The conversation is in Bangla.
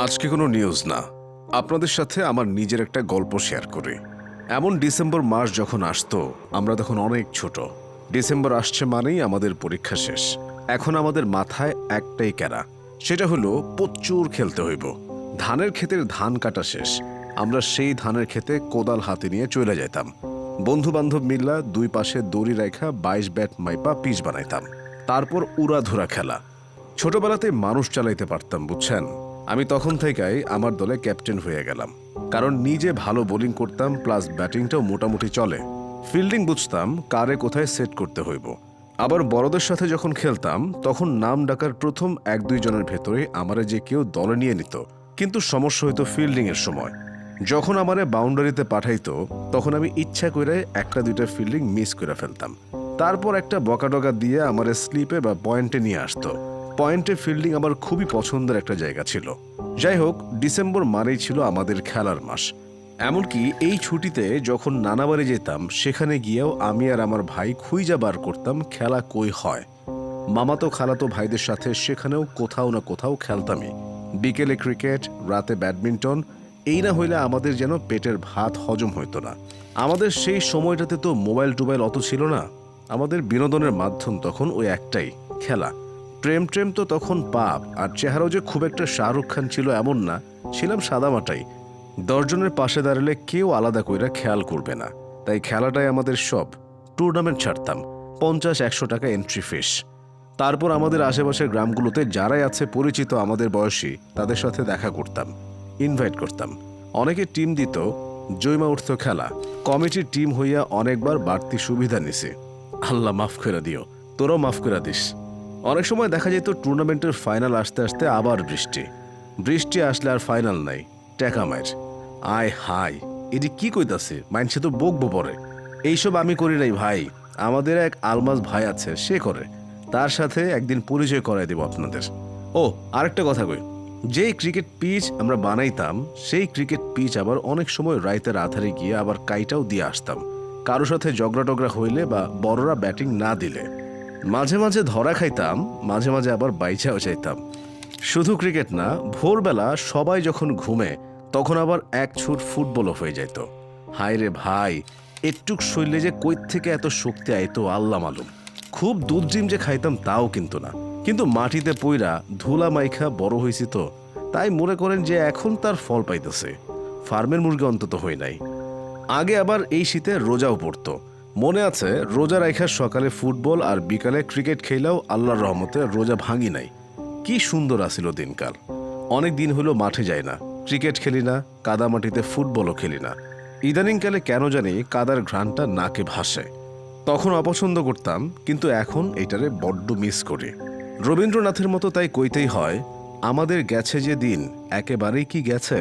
আজকে কোনো নিউজ না। আপনাদের সাথে আমার নিজের একটা গল্প শেয়ার করি। এমন ডিসেম্বর মাস যখন আসতো, আমরা তখন অনেক ছোট। ডিসেম্বর আসছে মানেই আমাদের পরীক্ষা শেষ। এখন আমাদের মাথায় একটাই ক্যারা সেটা হলো প্রচুর খেলতে হইব। ধানের ক্ষেতের ধান কাটা শেষ। আমরা সেই ধানের ক্ষেতে কোদাল হাতে নিয়ে চলে যেতাম বন্ধু বান্ধব মিল্লা দুই পাশে দড়ি রেখা বাইশ ব্যাট মাইপা পিচ বানাইতাম। তারপর উড়াধুরা খেলা। ছোটবেলাতে মানুষ চালাইতে পারতাম, বুঝছেন? আমি তখন থেকেই আমার দলে ক্যাপ্টেন হয়ে গেলাম। কারণ নিজে ভালো বোলিং করতাম, প্লাস ব্যাটিংটাও মোটামুটি চলে। ফিল্ডিং বুঝতাম কারে কোথায় সেট করতে হইব। আবার বড়দের সাথে যখন খেলতাম, তখন নাম ডাকার প্রথম এক দুই জনের ভেতরে আমারে যে কেউ দলে নিয়ে নিত। কিন্তু সমস্যা হইতো ফিল্ডিং এর সময়। যখন আমারে বাউন্ডারিতে পাঠাইতো, তখন আমি ইচ্ছা করে একটা দুইটা ফিল্ডিং মিস করে ফেলতাম। তারপর একটা বকাডকা দিয়ে আমার স্লিপে বা পয়েন্টে নিয়ে আসতো। পয়েন্টে ফিল্ডিং আমার খুবই পছন্দের একটা জায়গা ছিল। যাই হোক, ডিসেম্বর মানেই ছিল আমাদের খেলার মাস। এমনকি এই ছুটিতে যখন নানাবারে যেতাম, সেখানে গিয়েও আমি আর আমার ভাই খুঁজা বার করতাম খেলা কই হয়। মামাতো খালাতো ভাইদের সাথে সেখানেও কোথাও না কোথাও খেলতামই। বিকেলে ক্রিকেট, রাতে ব্যাডমিন্টন, এই না হইলে আমাদের যেন পেটের ভাত হজম হইতো না। আমাদের সেই সময়টাতে তো মোবাইল টোবাইল অত ছিল না। আমাদের বিনোদনের মাধ্যম তখন ওই একটাই, খেলা। প্রেম ট্রেম তো তখন পাপ, আর চেহারাও যে খুব একটা শাহরুখ খান ছিল এমন না, ছিলাম সাদামাটাই দশজনের পাশে দাঁড়ালে কেউ আলাদা কইরা খেয়াল করবে না। তাই খেলাটাই আমাদের সব। টুর্নামেন্ট ছাড়তাম, পঞ্চাশ, একশো টাকা এন্ট্রি ফিস তারপর আমাদের আশেপাশের গ্রামগুলোতে যারাই আছে পরিচিত আমাদের বয়সী, তাদের সাথে দেখা করতাম ইনভাইট করতাম। অনেকে টিম দিত জৈমা উঠত খেলা। কমিটির টিম হইয়া অনেকবার বাড়তি সুবিধা নিছে। আল্লাহ মাফ করে দিও, তোরাও মাফ করে দিস। অনেক সময় দেখা যেত টুর্নামেন্টের ফাইনাল আসতে আসতে আবার বৃষ্টি। বৃষ্টি আসলে আর ফাইনাল নাই টেকা মায়ের আয় হাই এটি কি কইতাছে? মাইনসে তো বকবো পরে। এইসব আমি করি নাই ভাই। আমাদের এক আলমাজ ভাই আছে, সে করে। তার সাথে একদিন পরিচয় করাই দেব আপনাদের। ও, আরেকটা কথা কই। যেই ক্রিকেট পিচ আমরা বানাইতাম, সেই ক্রিকেট পিচ আবার অনেক সময় রাইতের আধারে গিয়ে আবার কাইটাও দিয়ে আসতাম। কারও সাথে জগড়া টগড়া হইলে বা বড়রা ব্যাটিং না দিলে। মাঝে মাঝে ধরা খাইতাম, মাঝে মাঝে আবার বাইচাও চাইতাম। শুধু ক্রিকেট না, ভোরবেলা সবাই যখন ঘুমে, তখন আবার এক ছুট ফুটবলও হয়ে যেত হায় রে ভাই, একটুক শরীরে যে কই থেকে এত শক্তি আইতো আল্লাহ মালুম। খুব দুধ ডিম যে খাইতাম, তাও কিন্তু না। কিন্তু মাটিতে পইরা ধুলা মাইখা বড় হয়েছি তো, তাই মনে করেন যে এখন তার ফল পাইতেছে। ফার্মের মুরগি অন্তত হই নাই। আগে আবার এই শীতে রোজাও পড়তো। মনে আছে, রোজা রাইখার সকালে ফুটবল আর বিকালে ক্রিকেট খেলাও আল্লাহর রহমতে রোজা ভাঙি নাই। কি সুন্দর আসিল দিনকাল। অনেক দিন হলো মাঠে যাই না, ক্রিকেট খেলি না কাদা মাটিতে ফুটবলও খেলি না। ইদানিংকালে কেন জানি কাদার ঘ্রাণটা নাকে ভাসে। তখন অপছন্দ করতাম, কিন্তু এখন এটারে বড্ড মিস করি। রবীন্দ্রনাথের মতো তাই কইতেই হয়, আমাদের গেছে যে দিন, একেবারেই কি গেছে?